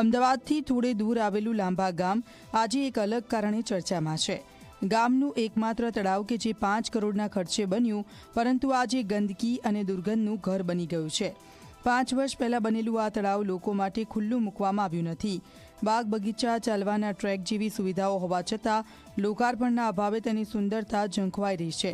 અમદાવાદથી થોડે દૂર આવેલું લાંબા ગામ આજે એક અલગ કારણે ચર્ચામાં છે. ગામનું એકમાત્ર તળાવ કે જે પાંચ કરોડના ખર્ચે બન્યું, પરંતુ આજે ગંદકી અને દુર્ગંધનું ઘર બની ગયું છે. પાંચ વર્ષ પહેલાં બનેલું આ તળાવ લોકો માટે ખુલ્લું મૂકવામાં આવ્યું નથી. બાગ બગીચા ચાલવાના ટ્રેક જેવી સુવિધાઓ હોવા છતાં, લોકાર્પણના અભાવે તેની સુંદરતા ઝંખવાઈ રહી છે.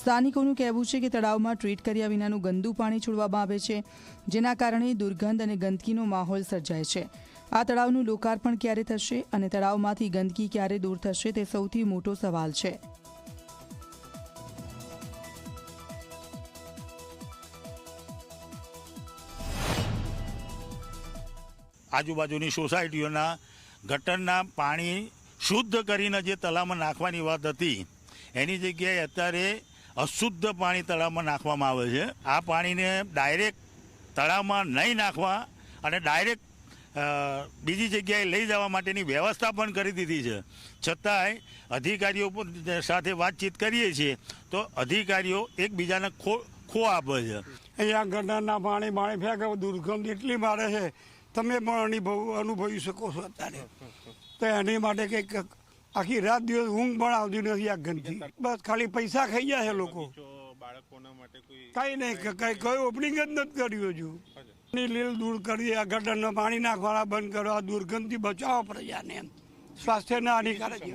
સ્થાનિકોનું કહેવું છે કે તળાવમાં ટ્રીટ કર્યા વિનાનું ગંદુ પાણી છોડવામાં આવે છે, જેના કારણે દુર્ગંધ અને ગંદકીનો માહોલ સર્જાય છે. આ તળાવનું લોકાર્પણ ક્યારે થશે અને તળાવમાંથી ગંદકી ક્યારે દૂર થશે તે સૌથી મોટો સવાલ છે. આજુબાજુની સોસાયટીઓના ગટરના પાણી શુદ્ધ કરીને જે તળાવમાં નાખવાની વાત હતી, એની જગ્યાએ અત્યારે અશુદ્ધ પાણી તળાવમાં નાખવામાં આવે છે. આ પાણીને ડાયરેક્ટ તળાવમાં નહીં નાખવા અને ડાયરેક્ટ બીજી જગ્યાએ લઈ જવા માટેની વ્યવસ્થા પણ કરી દીધી છે. છતાંય અધિકારીઓ પણ સાથે વાતચીત કરીએ છીએ તો અધિકારીઓ એકબીજાને ખો ખો આપે છે. અહીંયા ગટરના પાણી પાણી ફેંકે દુર્ગંધ એટલી મારે છે. તમે પણ અનુભવ અનુભવી શકો છો અત્યારે. તો એની માટે કંઈક આખી રાત દિવસ ઊંઘ પણ આવતી નથી આ ગંદકી. બસ ખાલી પૈસા ખાઈ જાય છે લોકો. બાળકોના કઈ નહીં કઈ કઈ ઓપનિંગ જ નથી કર્યું હજુ. લીલ દૂર કરીએ, આ ગટરના પાણી નાખવાના બંધ કરો, આ દુર્ગંધથી બચાવો પ્રજાને એમ. સ્વાસ્થ્યને હાનિકારક